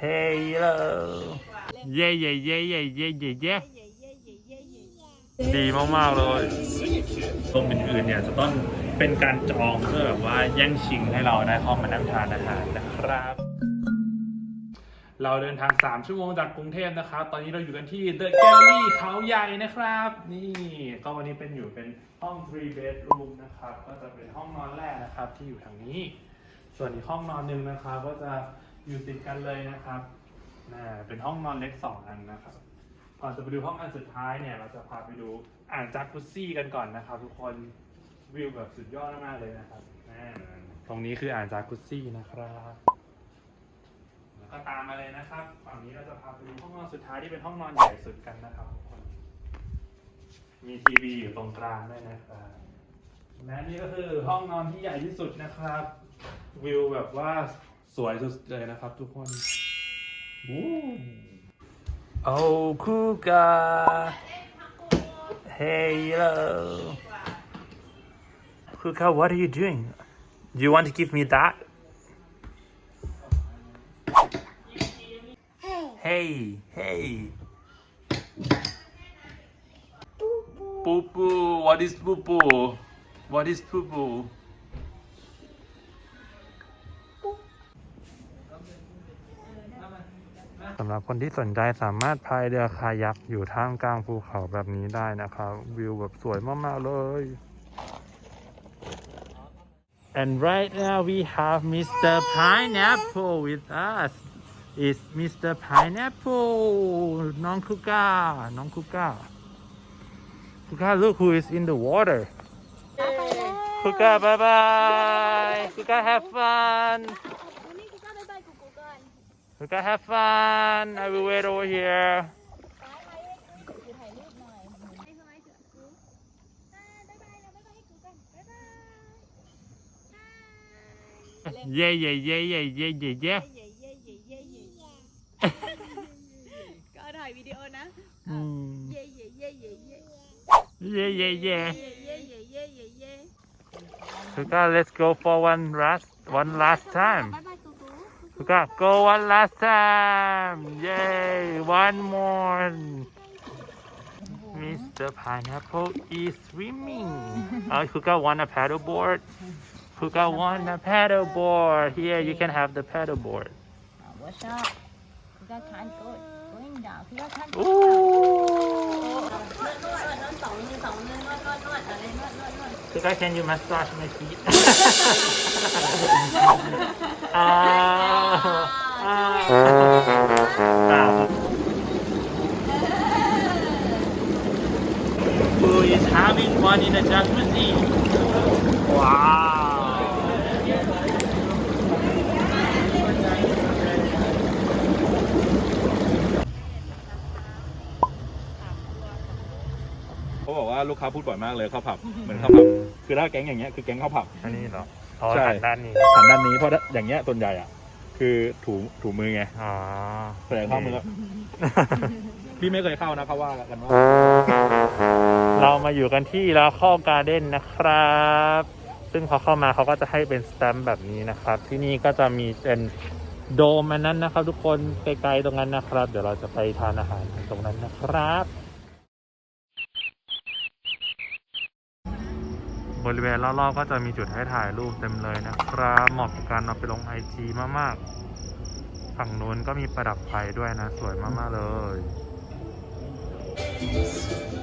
Hello เย่เย่เย่เย่เย่เย่เย่ดีมากๆเลยตรงอื่นๆเนี่ยจะต้องเป็นการจองเพื่อแบบว่าแย่งชิงให้เราได้เข้ามานั่งทานอาหารนะครับ เราเดินทาง 3 ชั่วโมงจากกรุงเทพนะครับ ตอนนี้เราอยู่กันที่ The Gallery เขาใหญ่นะครับ นี่ก็วันนี้เป็นอยู่เป็นห้อง three bedroom นะครับ ก็จะเป็นห้องนอนแรกนะครับที่อยู่ทางนี้ ส่วนอีกห้องนอนหนึ่งนะครับ ก็จะอยู่ติดกันเลยนะครับน่เป็นห้องนอนเล็ก2อันนะครับก่อนจะไปดูห้องอันสุดท้ายเนี่ย เราจะพาไปดูอ่างจากุซซี่กันก่อนนะครับ ทุกคนวิวแบบสุดยอดมากเลยนะครับน่าตรงนี้คืออ่างจากุซซี่นะครับ แล้วก็ตามมาเลยนะครับ ฝั่งนี้เราจะพาไปดูห้องนอนสุดท้ายที่เป็นห้องนอนใหญ่สุดกันนะครับทุกคน มีทีวีอยู่ตรงกลางด้วยนะครับ และนี่ก็คือห้องนอนที่ใหญ่ที่สุดนะครับ วิวแบบว่าสวยสุดเลยนะครับ ทุกคนวู้โอ้คูกา Hello คูกา what are you doing Do you want to give me that Hey, hey. Poo poo, what is poo poo? What is poo poo? สำหรับคนที่สนใจสามารถพายเรือคายักอยู่ท่ามกลางภูเขาแบบนี้ได้นะครับ วิวแบบสวยมากๆเลย And right now we have Mr. Pineapple with us. It's Mr. Pineapple. น้องคุก้า น้องคุก้า คุก้า look who is in the water. คุก้า bye bye. คุก้า have fun. วันนี้กูก็บายบายกูกูก่อน คุก้า have fun. I will wait over here. ไปไปให้กูกูถ่ายรูปหน่อยให้สมัยเสือกูอ่าบายบายแล้วบายบายให้กูก่อนบายบาย Yeah, yeah, yeah, yeah, yeah, yeah, yeah. เย่เย่เย่เย่เย่เย่ก็ถ่ายวิดีโอนะ Mm. เย่เย่เย่เย่เย่ Yeah, yeah, yeah. เย่เย่เย่เย่เย่เย่ Kuka, let's go for one last, one last time. บาย We got go one last time. Yay, one more. Mr. Pineapple is swimming. Uh, want a paddle board. Kuka won a paddle board. Here, you can have the paddle board. What's up? Go. Going down. Go. Ooh. นวดนวดนวดสองมือสองมือนวดนวดนวดอะไรนวดนวดนวด Kuka, can you massage my feet? ah, ah. Who is having fun in the jacuzzi? Wow. ว่าลูกค้าพูดบ่อยมากเลยเข้าผับเหมือนเข้าผับคือถ้าแก๊งอย่างเงี้ยคือแก๊งเข้าผับ อันนี้เหรออ๋อใช่ หันด้านนี้หันด้านนี้เพราะอย่างเงี้ยส่วนใหญ่อะ คือถูถูมือไงอ๋อส่วนใหญ่เข้ามือแล้วพี่ไม่เคยเข้านะเขาว่ากันว่าเรามาอยู่กันที่ลาคอการ์เด้นนะครับ ซึ่งพอเข้ามาเขาก็จะให้เป็นสแตมป์แบบนี้นะครับ ที่นี่ก็จะมีเป็นโดมอันนั้นนะครับ ทุกคนไกลๆตรงนั้นนะครับ เดี๋ยวเราจะไปทานอาหารกันตรงนั้นนะครับ บริเวณรอบๆก็จะมีจุดให้ถ่ายรูปเต็มเลยนะครับเหมาะกับการเอาไปลงไอจีมากๆ ฝั่งนู้นก็มีประดับไฟด้วยนะ สวยมากๆเลย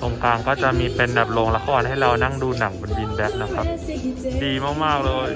ตรงกลางก็จะมีเป็นแบบโรงละครให้เรานั่งดูหนังบนบินแบ็คนะครับ ดีมากๆเลย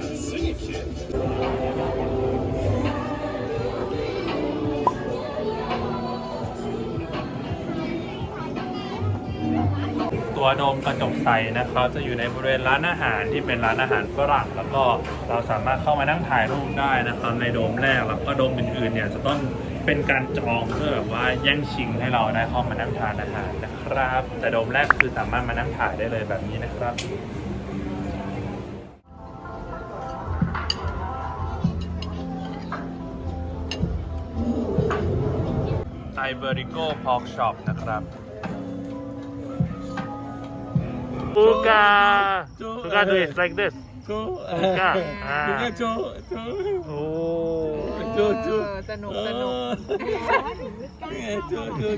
ตัวโดมกระจกใสนะครับจะอยู่ในบริเวณร้านอาหารที่เป็นร้านอาหารฝรั่งแล้วก็เราสามารถเข้ามานั่งถ่ายรูปได้นะครับในโดมแรกแล้วก็โดมอื่นๆเนี่ยจะต้องเป็นการจองเพื่อแบบว่าแย่งชิงให้เราได้เข้ามานั่งทานอาหารนะครับ แต่โดมแรกคือสามารถมานั่งถ่ายได้เลยแบบนี้นะครับไทเบอริโก้พอกช็อปนะครับ ปูกาปูกา do it like this โจ Kuka. Ah. Kuka โจโจ Oh. จูจูสนุกสนุกจูจู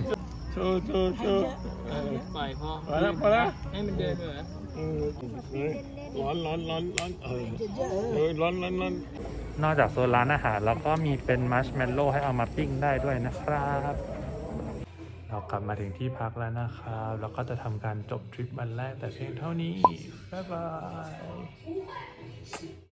จูจูจูเออปล่อยพอพอแล้วพอแล้วให้มันเดินเหรอเออเฮ้ยร้อนร้อนร้อนร้อนเออเออร้อนร้อนร้อนนอกจากโซนร้านอาหารแล้วก็มีเป็นมัชเมลโล่ให้เอามาปิ้งได้ด้วยนะครับเรา กลับมาถึงที่พักแล้วนะครับ แล้วก็จะทำการจบทริปวันแรกแต่เพียงเท่านี้ บ๊ายบาย